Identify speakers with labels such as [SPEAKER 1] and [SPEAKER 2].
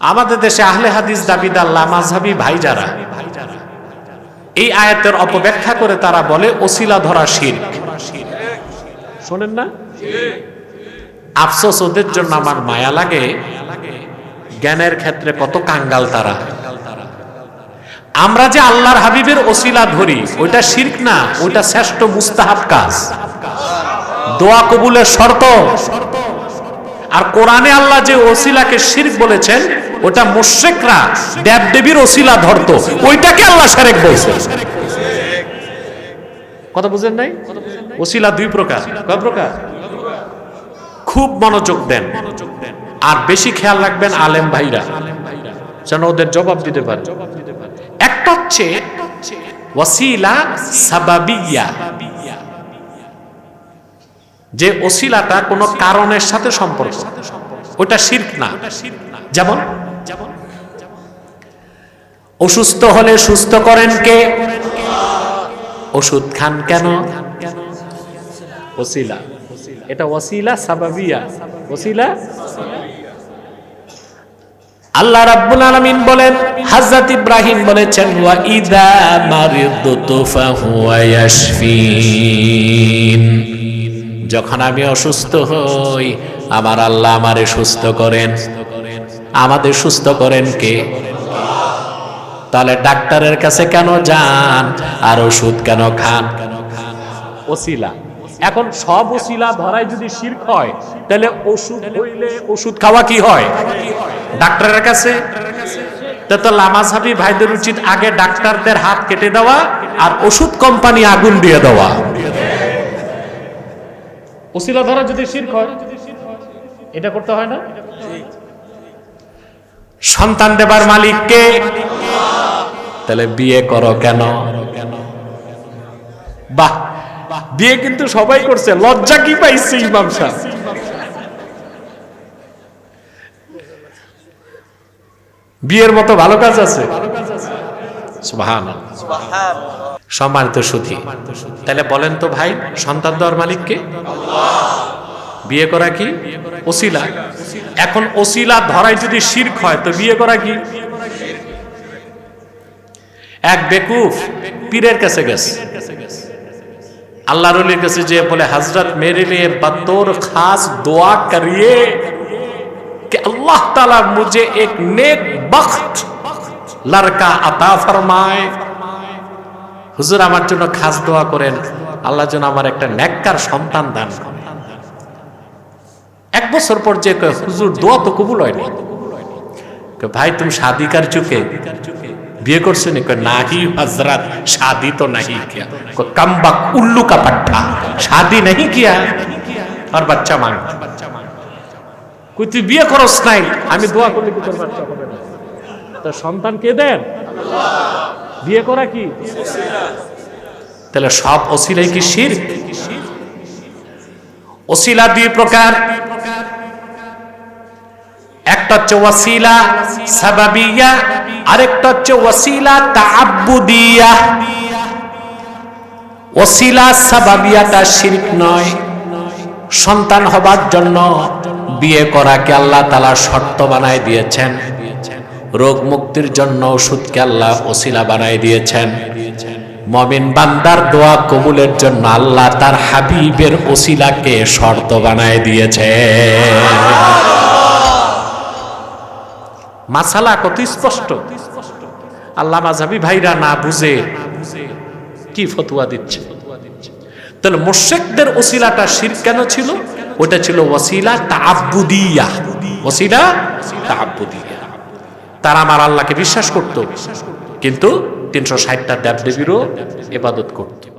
[SPEAKER 1] আমাদের দেশে আহলে হাদিস দাবিদার লামাজহাবি ভাই যারা, এই আয়াতের অপব্যাখ্যা করে তারা বলে ওসিলা ধরা শির শোনেন না? আফসোস ওদের জন্য আমার মায়া লাগে, জ্ঞানের ক্ষেত্রে কত কাঙ্গাল তারা। আমরা যে আল্লাহর হাবিবের ওসিলা ধরি, ওইটা শির্ক না, ওইটা শ্রেষ্ঠ মুস্তাহাব কাজ। দোয়া কবুলের শর্ত। আর কোরআনে আল্লাহ যে ওসিলাকে শির্ক বলেছেন ওটা মুশ্রিকরা দেব দেবীর ওসিলা ধরতো। ওইটাকে আল্লাহ শারেক বলছে। কথা বুঝেন নাই? ওসিলা দুই প্রকার। কয় প্রকার? খুব মনোযোগ দেন। আর বেশি খেয়াল রাখবেন আলেম ভাইরা, যেন ওদের জবাব দিতে পারে। একটা হচ্ছে ওয়াসিলা সাবাবিয়া। যে ওসিলাটা কোনো কারণের সাথে সম্পর্ক। ওটা শির্ক না। যেমন অসুস্থ হলে সুস্থ করেন কে? ওষুধ খান কেন? ওসিলা। এটা ওসিলা সাবাবিয়া। ওসিলা? আল্লাহ রাব্বুল আলামিন বলেন হযরত ইব্রাহিম বলেছেন ওয়া ইদা মারিদতু ফাহুয়া ইয়াশফিন। যখন আমি অসুস্থ হই, আমার আল্লাহ আমারে সুস্থ করেন। আমাদের সুস্থ করেন কে? তাহলে ডাক্তারের কাছে কেন যান আর ওষুধ কেন খান? ওসিলা। এখন সব ওসিলা ধরায় যদি শির্ক হয়, তাহলে ওষুধ হইলে ওষুধ খাওয়া কি হয়? ডাক্তারের কাছে? তা তো লামাঝাবি ভাইদের উচিত আগে ডাক্তারদের হাত কেটে দেওয়া আর ওষুধ কোম্পানি আগুন দিয়ে দেওয়া। ওসিলা ধরা যদি শির্ক হয়, এটা করতে হয় না? সন্তান দেবার মালিক কে? তাহলে বিয়ে করো কেন? বাহ বিয়ে কিন্তু সবাই করছে। লজ্জা কি পাইছে ইমাম সাহেব? বিয়ের মতো ভালো কাজ আছে? সম্মানিত সুধী তাহলে বলেন তো ভাই সন্তান দেওয়ার মালিককে বিয়ে করা কি ওসিলা এখন ওসিলা ধরাই যদি শির্ক হয় তো বিয়ে করা কি এক বেকুফ পীরের কাছে গেছে আল্লাহর অলির কাছে যে বলে হজরত মেরে लिए बतौर खास दुआ करिए कि अल्लाह ताला मुझे एक नेक बख्त लड़का अता फरमाए হুজুর আমার জন্য খাস দোয়া করেন আল্লাহ যেন আমার একটা নেককার সন্তান দান করেন এক বছর পর যে হুজুর, দোয়া তো কবুল হয়নি। ভাই, তুমি শাদিকার চুকে বিয়ে করছ নি? নাহি হজরত শাদি তো নাহি কিয়া। কাম্বা উল্লু কা পাট্টা শাদি নাহি কিয়া? আর বাচ্চা মাং কই তুই বিয়ে করস নাই, আমি দোয়া করি কি তোর বাচ্চা হবে না? তো সন্তান কে দেন? আল্লাহ বিয়ে করা কি? তাহলে সব অসিলাই কি শিরক? ওসিলা দুই প্রকার। একটা হচ্ছে ওয়াসিলা সাবাবিয়া, আরেকটা হচ্ছে ওয়াসিলা তাআব্বুদিয়া ওসিলা সাবাবিয়াটা শিরক নয়, সন্তান হবার জন্য বিয়ে করাকে আল্লাহ তালা শর্ত বানায় দিয়েছেন। রোগ মুক্তির জন্য ওষুধ ওষুধকে আল্লাহ ওসিলা বানায় দিয়েছেন। মমিন বান্দার দোয়া কবুলের জন্য আল্লাহ তার হাবিবের ওসিলাকে শর্ত বানায় দিয়েছে। মাসালা কত স্পষ্ট। আল্লাহ মাঝাবি ভাইরা না বুঝে কি ফতুয়া দিচ্ছে। তাহলে মোশেকদের ওসিলাটা শির কেন ছিল? ওটা ছিল ওসিলা তাআব্বুদিয়া ওসিলা তাআব্বুদিয়া তারা আমার আল্লাহকে বিশ্বাস করত। কিন্তু তিনশো ষাটটা দেব দেবীরও এবাদত করত।